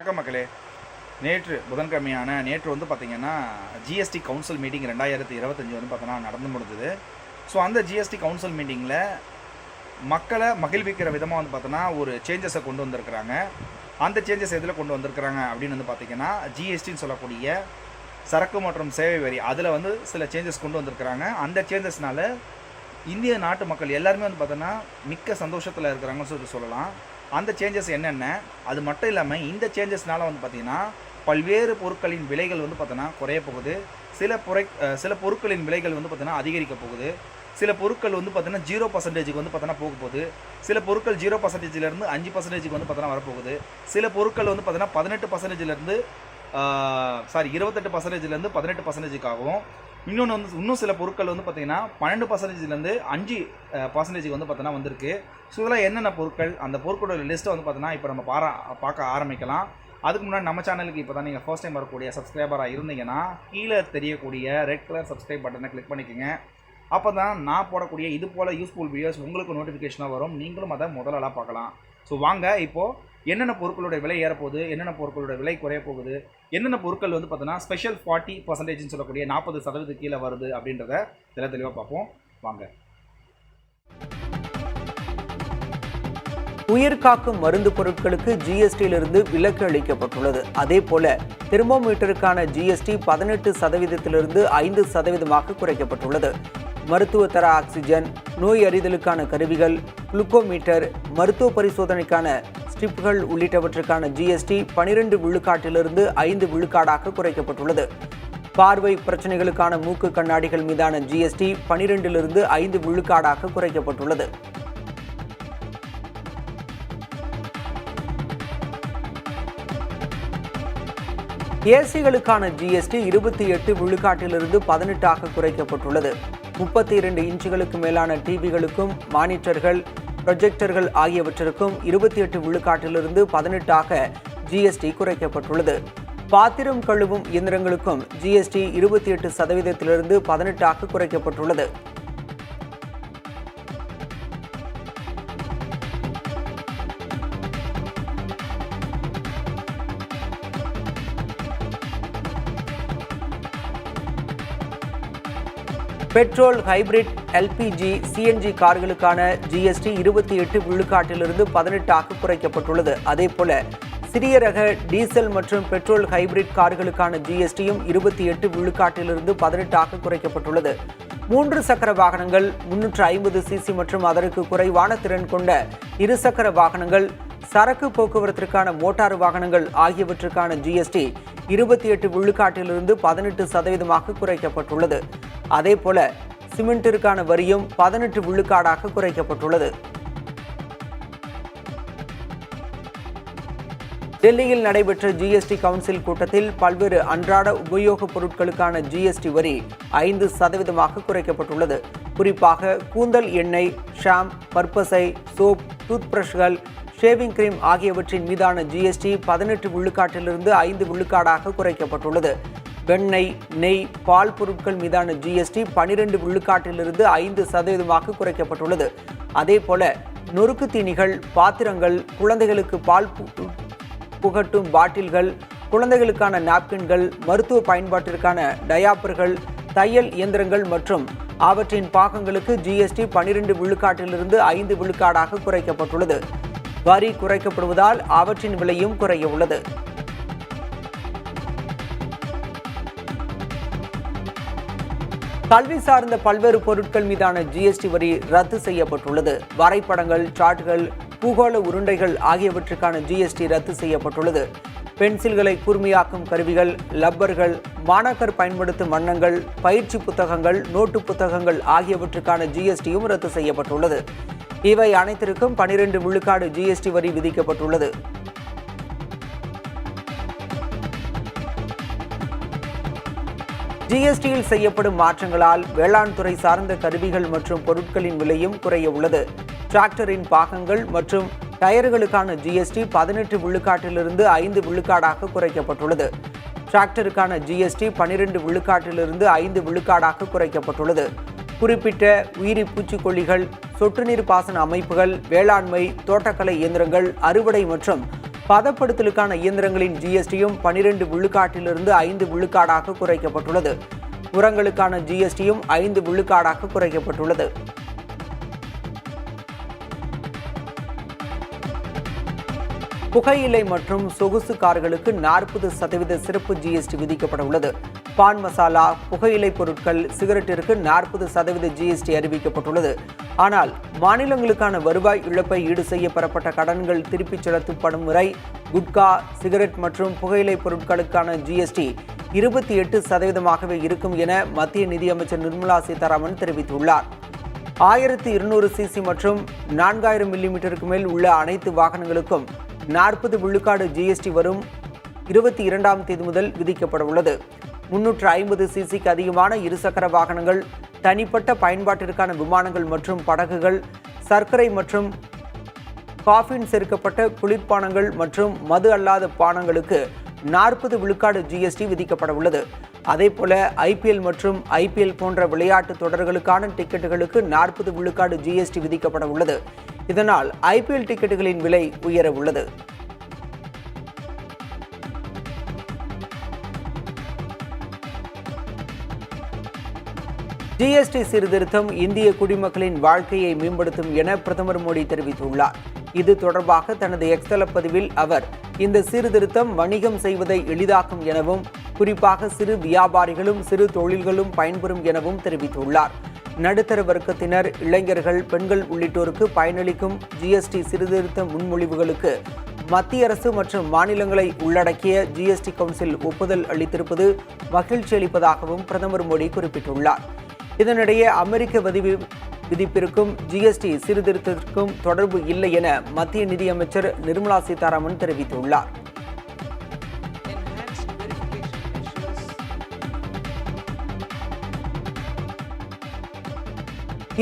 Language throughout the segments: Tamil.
வணக்கம் மக்களே. நேற்று புதன்கிழமையான நேற்று வந்து பார்த்தீங்கன்னா ஜிஎஸ்டி கவுன்சில் மீட்டிங் ரெண்டாயிரத்தி இருபத்தஞ்சி வந்து பார்த்தோன்னா நடந்து முடிஞ்சது. ஸோ அந்த ஜிஎஸ்டி கவுன்சில் மீட்டிங்கில் மக்களை மகிழ்விக்கிற விதமாக வந்து பார்த்தோன்னா ஒரு சேஞ்சஸை கொண்டு வந்திருக்கிறாங்க. அந்த சேஞ்சஸ் எதில் கொண்டு வந்திருக்கிறாங்க அப்படின்னு வந்து பார்த்தீங்கன்னா ஜிஎஸ்டின்னு சொல்லக்கூடிய சரக்கு மற்றும் சேவை வரி அதில் வந்து சில சேஞ்சஸ் கொண்டு வந்திருக்கிறாங்க. அந்த சேஞ்சஸ்னால இந்திய நாட்டு மக்கள் எல்லாருமே வந்து பார்த்தோன்னா மிக்க சந்தோஷத்தில் இருக்கிறாங்கன்னு சொல்லி சொல்லலாம். அந்த சேஞ்சஸ் என்னென்ன அது மட்டும் இல்லாமல் இந்த சேஞ்சஸ்னால் வந்து பார்த்திங்கன்னா பல்வேறு பொருட்களின் விலைகள் வந்து பார்த்தோன்னா குறைய போகுது. சில பொறை சில பொருட்களின் விலைகள் வந்து பார்த்தோன்னா அதிகரிக்க போகுது. சில பொருட்கள் வந்து பார்த்தீங்கன்னா ஜீரோ பர்சன்டேஜுக்கு வந்து பார்த்தோன்னா போக போகுது. சில பொருட்கள் ஜீரோ பர்சன்டேஜ்லேருந்து அஞ்சு பர்சன்டேஜுக்கு வந்து பார்த்தோன்னா வரப்போகுது சில பொருட்கள் வந்து பார்த்தோன்னா பதினெட்டு பர்சன்டேஜ்லேருந்து சாரி இருபத்தெட்டு பர்சன்டேஜ்லேருந்து பதினெட்டு பர்சன்டேஜுக்காகவும் இன்னொன்று வந்து இன்னும் சில பொருட்கள் வந்து பார்த்தீங்கன்னா பன்னெண்டு பர்சன்டேஜ்லேருந்து அஞ்சு பர்சன்டேஜுக்கு வந்து பார்த்தோன்னா வந்திருக்கு. ஸோ இதெல்லாம் என்னென்ன பொருட்கள் அந்த பொருட்களோட லிஸ்ட்டை வந்து பார்த்தோன்னா இப்போ நம்ம பாரா பார்க்க ஆரம்பிக்கலாம். அதுக்கு முன்னாடி நம்ம சேனலுக்கு இப்போ தான் நீங்கள் ஃபர்ஸ்ட் டைம் வரக்கூடிய சப்ஸ்கிரைபராக இருந்தீங்கன்னா கீழே தெரியக்கூடிய ரெட் கலர் சப்ஸ்கிரைப் பட்டனை கிளிக் பண்ணிக்கோங்க. அப்போ தான் நான் போடக்கூடிய இது போல் யூஸ்ஃபுல் வீடியோஸ் உங்களுக்கு நோட்டிஃபிகேஷனாக வரும். நீங்களும் அதை முதலாக பார்க்கலாம். ஸோ வாங்க இப்போது என்னென்ன பொருட்களோட விலை ஏறப்போகுது என்னென்ன பொருட்களோட விலை குறைய போகுது என்னென்ன பொருட்கள் வந்து பார்த்தோன்னா ஸ்பெஷல் ஃபார்ட்டி பர்சன்டேஜ்னு சொல்லக்கூடிய நாற்பது சதவீதம் கீழே வருது அப்படின்றத தெளிவ தெளிவாக பார்ப்போம். வாங்க. உயிர் காக்கும் மருந்து பொருட்களுக்கு ஜிஎஸ்டியிலிருந்து விலக்கு அளிக்கப்பட்டுள்ளது. அதே போல தெர்மோமீட்டருக்கான ஜிஎஸ்டி பதினெட்டு சதவீதத்திலிருந்து ஐந்து சதவீதமாக குறைக்கப்பட்டுள்ளது. மருத்துவ தர ஆக்சிஜன் நோய் அறிதலுக்கான கருவிகள் குளுக்கோமீட்டர் மருத்துவ பரிசோதனைக்கான ஸ்ட்ரிப்கள் உள்ளிட்டவற்றுக்கான ஜிஎஸ்டி பனிரெண்டு விழுக்காட்டிலிருந்து ஐந்து விழுக்காடாக குறைக்கப்பட்டுள்ளது. பார்வை பிரச்சனைகளுக்கான மூக்கு கண்ணாடிகள் மீதான ஜிஎஸ்டி பனிரெண்டிலிருந்து ஐந்து விழுக்காடாக குறைக்கப்பட்டுள்ளது. ஏசிகளுக்கான ஜிஎஸ்டி இருபத்தி எட்டு விழுக்காட்டிலிருந்து பதினெட்டாக குறைக்கப்பட்டுள்ளது. முப்பத்தி இரண்டு இன்ச்சுகளுக்கு மேலான டிவிகளுக்கும் மானிட்டர்கள் ப்ரொஜெக்டர்கள் ஆகியவற்றிற்கும் இருபத்தி எட்டு விழுக்காட்டிலிருந்து பதினெட்டாக ஜிஎஸ்டி குறைக்கப்பட்டுள்ளது. பாத்திரம் கழுவும் இயந்திரங்களுக்கும் ஜிஎஸ்டி இருபத்தி எட்டு சதவீதத்திலிருந்து பதினெட்டாக குறைக்கப்பட்டுள்ளது. பெட்ரோல் ஹைபிரிட் எல்பிஜி சிஎன்ஜி கார்களுக்கான ஜிஎஸ்டி இருபத்தி எட்டு விழுக்காட்டிலிருந்து பதினெட்டாக குறைக்கப்பட்டுள்ளது. அதே போல சிறிய ரக டீசல் மற்றும் பெட்ரோல் ஹைபிரிட் கார்களுக்கான ஜிஎஸ்டியும் இருபத்தி எட்டு விழுக்காட்டிலிருந்து பதினெட்டாக குறைக்கப்பட்டுள்ளது. மூன்று சக்கர வாகனங்கள் முன்னூற்று ஐம்பது சிசி மற்றும் அதற்கு குறைவான திறன் கொண்ட இருசக்கர வாகனங்கள் சரக்கு போக்குவரத்திற்கான மோட்டார் வாகனங்கள் ஆகியவற்றுக்கான ஜிஎஸ்டி இருபத்தி எட்டு விழுக்காட்டிலிருந்து பதினெட்டு சதவீதமாக குறைக்கப்பட்டுள்ளது. அதே போல சிமெண்டிற்கான வரியும் பதினெட்டு விழுக்காடாக குறைக்கப்பட்டுள்ளது. டெல்லியில் நடைபெற்ற ஜிஎஸ்டி கவுன்சில் கூட்டத்தில் பல்வேறு அன்றாட உபயோகப் பொருட்களுக்கான ஜிஎஸ்டி வரி ஐந்து சதவீதமாக குறைக்கப்பட்டுள்ளது. குறிப்பாக கூந்தல் எண்ணெய் ஷாம் பர்பசை சோப் டூத் பிரஷ்கள் ஷேவிங் கிரீம் ஆகியவற்றின் மீதான ஜிஎஸ்டி பதினெட்டு விழுக்காட்டிலிருந்து ஐந்து விழுக்காடாக குறைக்கப்பட்டுள்ளது. வெண்ணெய் நெய் பால் பொருட்கள் மீதான ஜிஎஸ்டி பனிரெண்டு விழுக்காட்டிலிருந்து ஐந்து சதவீதமாக குறைக்கப்பட்டுள்ளது. அதே போல நொறுக்கு தீனிகள் பாத்திரங்கள் குழந்தைகளுக்கு பால் பு- புகட்டும் பாட்டில்கள் குழந்தைகளுக்கான நாப்கின்கள் மருத்துவ பயன்பாட்டிற்கான டயாப்பர்கள் தையல் இயந்திரங்கள் மற்றும் அவற்றின் பாகங்களுக்கு ஜிஎஸ்டி பனிரெண்டு விழுக்காட்டிலிருந்து ஐந்து விழுக்காடாக குறைக்கப்பட்டுள்ளது. வரி குறைக்கப்படுவதால் அவற்றின் விலையும் குறைய உள்ளது கல்வி சார்ந்த பல்வேறு பொருட்கள் மீதான ஜிஎஸ்டி வரி ரத்து செய்யப்பட்டுள்ளது. வரைபடங்கள் சாட்டுகள் பூகோள உருண்டைகள் ஆகியவற்றுக்கான ஜிஎஸ்டி ரத்து செய்யப்பட்டுள்ளது. பென்சில்களை கூர்மையாக்கும் கருவிகள் லப்பர்கள் மாணாக்கர் பயன்படுத்தும் வண்ணங்கள் பயிற்சி புத்தகங்கள் நோட்டு புத்தகங்கள் ஆகியவற்றுக்கான ஜிஎஸ்டியும் ரத்து செய்யப்பட்டுள்ளது. இவை அனைத்திற்கும் பனிரெண்டு விழுக்காடு ஜிஎஸ்டி வரி விதிக்கப்பட்டுள்ளது. ஜிஎஸ்டியில் செய்யப்படும் மாற்றங்களால் வேளாண் துறை சார்ந்த கருவிகள் மற்றும் பொருட்களின் விலையும் குறைய உள்ளது. டிராக்டரின் பாகங்கள் மற்றும் டயர்களுக்கான ஜிஎஸ்டி பதினெட்டு விழுக்காட்டிலிருந்து ஐந்து விழுக்காடாக குறைக்கப்பட்டுள்ளது. டிராக்டருக்கான ஜிஎஸ்டி பனிரெண்டு விழுக்காட்டிலிருந்து ஐந்து விழுக்காடாக குறைக்கப்பட்டுள்ளது. குறிப்பிட்ட உயிரி பூச்சிக்கொல்லிகள் சொட்டு நீர் பாசன அமைப்புகள் வேளாண்மை தோட்டக்கலை இயந்திரங்கள் அறுவடை மற்றும் பதப்படுத்தலுக்கான இயந்திரங்களின் ஜிஎஸ்டியும் பனிரெண்டு விழுக்காட்டிலிருந்து ஐந்து விழுக்காடாக குறைக்கப்பட்டுள்ளது. உரங்களுக்கான ஜிஎஸ்டியும் ஐந்து விழுக்காடாக குறைக்கப்பட்டுள்ளது. புகையிலை மற்றும் சொகுசு கார்களுக்கு நாற்பது சதவீத சிறப்பு ஜிஎஸ்டி விதிக்கப்பட உள்ளது. பான் மசாலா புகையிலை பொருட்கள் சிகரெட்டிற்கு நாற்பது சதவீத ஜிஎஸ்டி அறிவிக்கப்பட்டுள்ளது. ஆனால் மாநிலங்களுக்கான வருவாய் இழப்பை ஈடு செய்ய பெறப்பட்ட கடன்கள் திருப்பிச் செலுத்தப்படும் முறை குட்கா சிகரெட் மற்றும் புகையிலை பொருட்களுக்கான ஜிஎஸ்டி இருபத்தி எட்டு சதவீதமாகவே இருக்கும் என மத்திய நிதியமைச்சர் நிர்மலா சீதாராமன் தெரிவித்துள்ளார். ஆயிரத்தி இருநூறு சிசி மற்றும் நான்காயிரம் மில்லிமீட்டருக்கு மேல் உள்ள அனைத்து வாகனங்களுக்கும் நாற்பது விழுக்காடு ஜிஎஸ்டி வரும் இருபத்தி இரண்டாம் தேதி முதல் விதிக்கப்பட உள்ளது. முன்னூற்று ஐம்பது சிசிக்கு அதிகமான இருசக்கர வாகனங்கள் தனிப்பட்ட பயன்பாட்டிற்கான விமானங்கள் மற்றும் படகுகள் சர்க்கரை மற்றும் காஃபின் சேர்க்கப்பட்ட குளிர்பானங்கள் மற்றும் மது அல்லாத பானங்களுக்கு நாற்பது விழுக்காடு ஜிஎஸ்டி விதிக்கப்பட உள்ளது. அதேபோல ஐபிஎல் மற்றும் ஐபிஎல் போன்ற விளையாட்டு தொடர்களுக்கான டிக்கெட்டுகளுக்கு நாற்பது விழுக்காடு ஜிஎஸ்டி விதிக்கப்பட உள்ளது. இதனால் ஐபிஎல் டிக்கெட்டுகளின் விலை உயர உள்ளது. ஜிஎஸ்டி சீர்திருத்தம் இந்திய குடிமக்களின் வாழ்க்கையை மேம்படுத்தும் என பிரதமர் மோடி தெரிவித்துள்ளார். இது தொடர்பாக தனது எக்ஸ்தல பதிவில் அவர் இந்த சீர்திருத்தம் வணிகம் செய்வதை எளிதாக்கும் எனவும் குறிப்பாக சிறு வியாபாரிகளும் சிறு தொழில்களும் பயன்பெறும் எனவும் தெரிவித்துள்ளார். நடுத்தர வர்க்கத்தினர் இளைஞர்கள் பெண்கள் உள்ளிட்டோருக்கு பயனளிக்கும் ஜிஎஸ்டி சீர்திருத்த முன்மொழிவுகளுக்கு மத்திய அரசு மற்றும் மாநிலங்களை உள்ளடக்கிய ஜிஎஸ்டி கவுன்சில் ஒப்புதல் அளித்திருப்பது மகிழ்ச்சி அளிப்பதாகவும் பிரதமர் மோடி குறிப்பிட்டுள்ளார். இதனிடையே அமெரிக்க வதி விதிப்பிற்கும் ஜிஎஸ்டி சீர்திருத்தத்திற்கும் தொடர்பு இல்லை என மத்திய நிதியமைச்சர் நிர்மலா சீதாராமன் தெரிவித்துள்ளார்.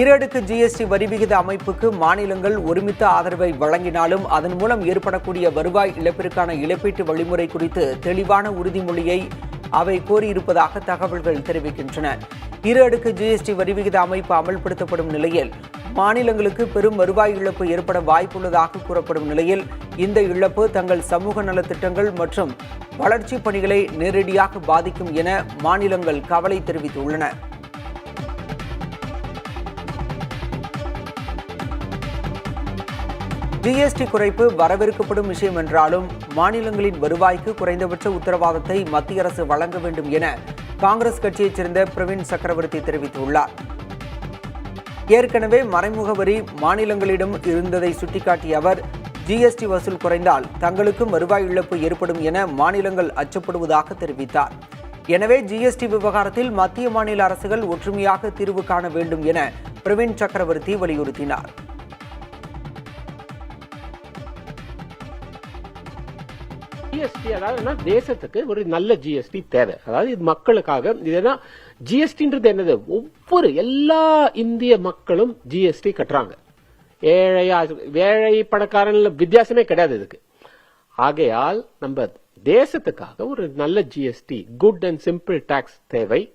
ஈரடுக்கு ஜிஎஸ்டி வரி விகித அமைப்புக்கு மாநிலங்கள் ஒருமித்த ஆதரவை வழங்கினாலும் அதன் மூலம் ஏற்படக்கூடிய வருவாய் இழப்பிற்கான இழப்பீட்டு வழிமுறை குறித்து தெளிவான உறுதிமொழியை அவை கோரியிருப்பதாக தகவல்கள் தெரிவிக்கின்றன. இரு அடுக்கு ஜிஎஸ்டி வரி விகித அமைப்பு அமல்படுத்தப்படும் நிலையில் மாநிலங்களுக்கு பெரும் வருவாய் இழப்பு ஏற்பட வாய்ப்புள்ளதாக கூறப்படும் நிலையில் இந்த இழப்பு தங்கள் சமூக நலத்திட்டங்கள் மற்றும் வளர்ச்சி பணிகளை நேரடியாக பாதிக்கும் என மாநிலங்கள் கவலை தெரிவித்துள்ளன. ஜிஎஸ்டி குறைப்பு வரவேற்கப்படும் விஷயம் என்றாலும் மாநிலங்களின் வருவாய்க்கு குறைந்தபட்ச உத்தரவாதத்தை மத்திய அரசு வழங்க வேண்டும் என காங்கிரஸ் கட்சியைச் சேர்ந்த பிரவீன் சக்கரவர்த்தி தெரிவித்துள்ளார். ஏற்கனவே மறைமுக வரி மாநிலங்களிடம் இருந்ததை சுட்டிக்காட்டிய அவர் ஜிஎஸ்டி வசூல் குறைந்தால் தங்களுக்கும் வருவாய் இழப்பு ஏற்படும் என மாநிலங்கள் அச்சப்படுவதாக தெரிவித்தார். எனவே ஜிஎஸ்டி விவகாரத்தில் மத்திய மாநில அரசுகள் ஒற்றுமையாக தீர்வு காண வேண்டும் என பிரவீன் சக்கரவர்த்தி வலியுறுத்தினார். ஜிஎஸ்டி அதாவது தேசத்துக்கு ஒரு நல்ல ஜிஎஸ்டி தேவை. அதாவது இது மக்களுக்காக. இதுதான் ஜிஎஸ்டின்றது என்னது? ஒவ்வொரு எல்லா இந்திய மக்களும் ஜிஎஸ்டி கட்டுறாங்க. ஏழையா ஏழை பணக்காரன்ல வித்தியாசமே கிடையாது இதுக்கு. ஆகையால் நம்ம தேசத்துக்காக ஒரு நல்ல GST good and simple tax தேவை.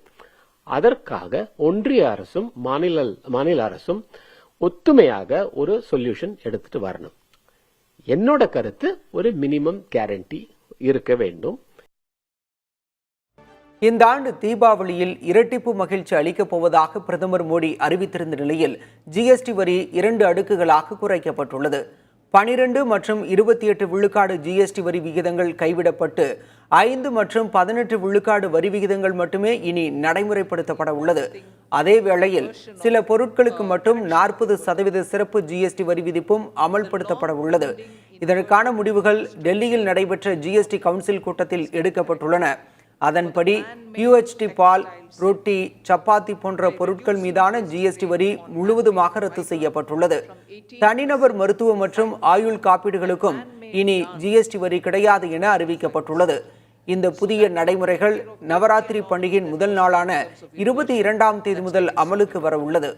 அதற்காக ஒன்றிய அரசும் மாநில மாநில அரசும் ஒத்துமையாக ஒரு சொல்யூஷன் எடுத்துட்டு வரணும். என்னோட கருத்து ஒரு மினிமம் கேரண்டி இருக்க வேண்டும். இந்த ஆண்டு தீபாவளியில் இரட்டிப்பு மகிழ்ச்சி அளிக்கப் போவதாக பிரதமர் மோடி அறிவித்திருந்த நிலையில் ஜிஎஸ்டி வரி இரண்டு அடுக்குகளாக குறைக்கப்பட்டுள்ளது. பனிரெண்டு மற்றும் இருபத்தி எட்டு விழுக்காடு ஜிஎஸ்டி வரி விகிதங்கள் கைவிடப்பட்டு ஐந்து மற்றும் பதினெட்டு விழுக்காடு வரி விகிதங்கள் மட்டுமே இனி நடைமுறைப்படுத்தப்பட உள்ளது. அதே வேளையில் சில பொருட்களுக்கு மட்டும் நாற்பது சதவீத சிறப்பு ஜிஎஸ்டி வரி விதிப்பும் அமல்படுத்தப்பட உள்ளது. இதற்கான முடிவுகள் டெல்லியில் நடைபெற்ற ஜிஎஸ்டி கவுன்சில் கூட்டத்தில் எடுக்கப்பட்டுள்ளன. அதன்படி யூஎச்டி பால் ரொட்டி சப்பாத்தி போன்ற பொருட்கள் மீதான ஜிஎஸ்டி வரி முழுவதுமாக ரத்து செய்யப்பட்டுள்ளது. தனிநபர் மருத்துவ மற்றும் ஆயுள் காப்பீடுகளுக்கும் இனி ஜிஎஸ்டி வரி கிடையாது என அறிவிக்கப்பட்டுள்ளது. இந்த புதிய நடைமுறைகள் நவராத்திரி பண்டிகையின் முதல் நாளான இருபத்தி இரண்டாம் தேதி முதல் அமலுக்கு வர உள்ளது.